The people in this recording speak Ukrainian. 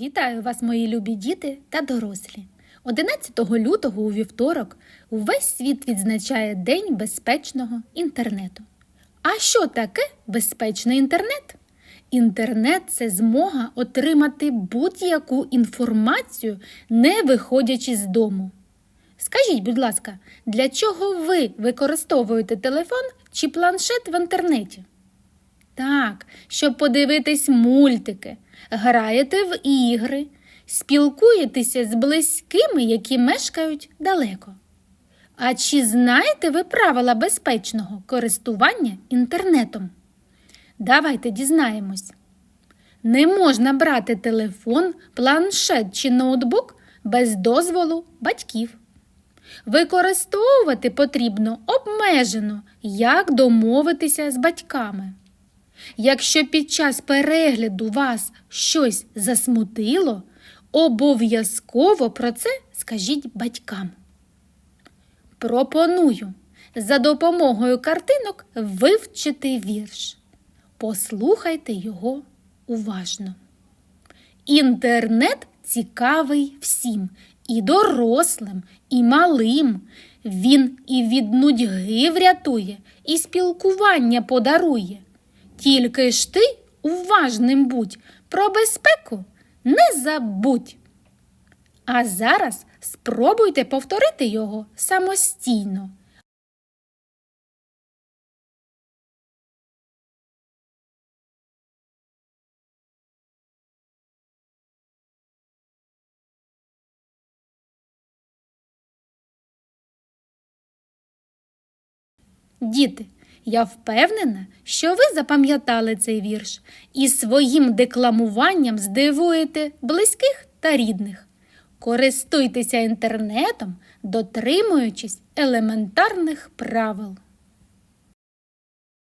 Вітаю вас, мої любі діти та дорослі. 11 лютого у вівторок увесь світ відзначає День безпечного інтернету. А що таке безпечний інтернет? Інтернет це змога отримати будь-яку інформацію, не виходячи з дому. Скажіть, будь ласка, для чого ви використовуєте телефон чи планшет в інтернеті? Так, щоб подивитись мультики, граєте в ігри, спілкуєтеся з близькими, які мешкають далеко. А чи знаєте ви правила безпечного користування інтернетом? Давайте дізнаємось. Не можна брати телефон, планшет чи ноутбук без дозволу батьків. Використовувати потрібно обмежено, як домовитися з батьками. Якщо під час перегляду вас щось засмутило, обов'язково про це скажіть батькам. Пропоную за допомогою картинок вивчити вірш. Послухайте його уважно. Інтернет цікавий всім, і дорослим, і малим. Він і від нудьги врятує, і спілкування подарує. Тільки ж ти уважним будь, про безпеку не забудь. А зараз спробуйте повторити його самостійно. Діти, я впевнена, що ви запам'ятали цей вірш і своїм декламуванням здивуєте близьких та рідних. Користуйтеся інтернетом, дотримуючись елементарних правил.